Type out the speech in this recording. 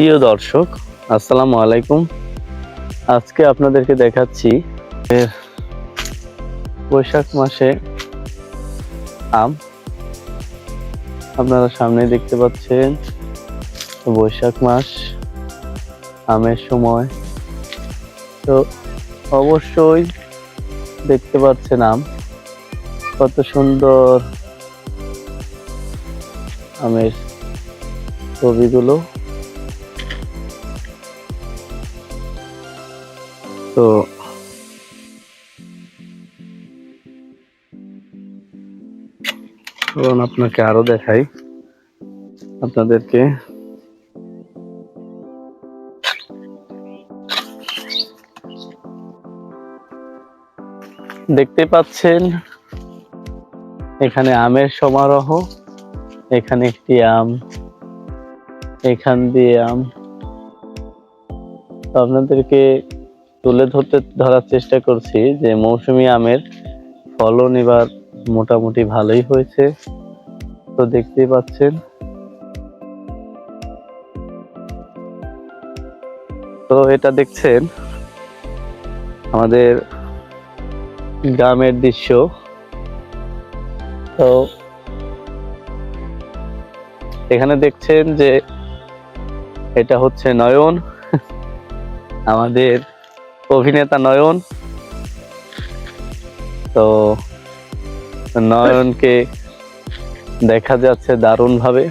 প্রিয় দর্শক, আসসালামু আলাইকুম। আজকে আপনাদেরকে দেখাচ্ছি বৈশাখ মাসে আম। আপনারা সামনে দেখতে পাচ্ছেন বৈশাখ মাস, আমের সময়। তো অবশ্যই দেখতে পাচ্ছেন আম, কত সুন্দর আমের ছবিগুলো। তো আপনাকে আরও দেখাই। আপনাদেরকে দেখতে পাচ্ছেন এখানে আমের সমারোহ, এখানে একটি আম, এখান দিয়ে আম। আপনাদেরকে তুলে ধরতে, ধরার চেষ্টা করছি যে মৌসুমী আমের ফলন এবার মোটামুটি ভালোই হয়েছে। তো দেখতেই পাচ্ছেন। তো এটা দেখছেন আমাদের গ্রামের দৃশ্য। তো এখানে দেখছেন যে এটা হচ্ছে নয়ন। আমাদের অভিনেতা নয়ন। তো নয়নকে দেখা যাচ্ছে দারুণ ভাবে